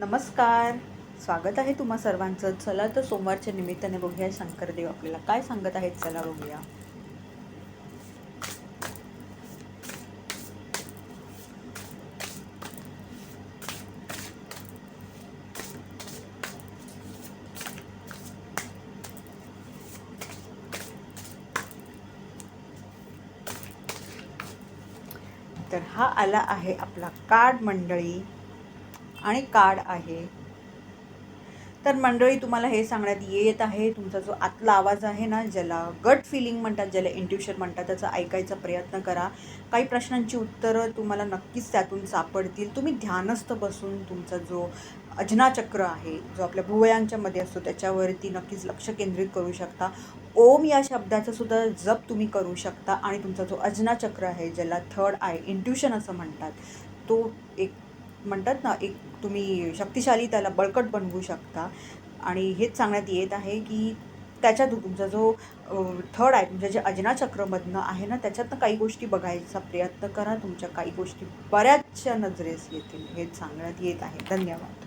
नमस्कार. स्वागत आहे तुम्हा सर्वांचं. चला तर सोमवारच्या निमित्ताने बघूया शंकरदेव आपल्याला काय सांगत आहेत चला बघूया. तर हा आला आहे आपला कार्ड मंडळी. आणि कार्ड आहे. तर मंडळी तुम्हाला हे सांगण्यात येत आहे तुमचा जो आतला आवाज आहे ना ज्याला गट फिलिंग म्हणतात ज्याला इंट्युशन म्हणतात त्याचा ऐकायचा प्रयत्न करा. काही प्रश्नांची उत्तरं तुम्हाला नक्कीच त्यातून सापडतील. तुम्ही ध्यानस्थ बसून तुमचा जो अजनाचक्र आहे जो आपल्या भुवयांच्या मध्ये असतो त्याच्यावरती नक्कीच लक्ष केंद्रित करू शकता. ओम या शब्दाचा सुद्धा जप तुम्ही करू शकता. आणि तुमचा जो अजनाचक्र आहे ज्याला थर्ड आय इंट्युशन असं म्हणतात तो एक म्हणतात ना एक तुम्ही शक्तिशाली त्याला बळकट बनवू शकता. आणि हेच सांगण्यात येत आहे की त्याच्यात तुमचा जो थर्ड आहे तुमच्या जे अजनाचक्रमधनं आहे ना त्याच्यातनं काही गोष्टी बघायचा प्रयत्न करा. तुमच्या काही गोष्टी बऱ्याचशा नजरेस येतील हेच सांगण्यात येत आहे. धन्यवाद.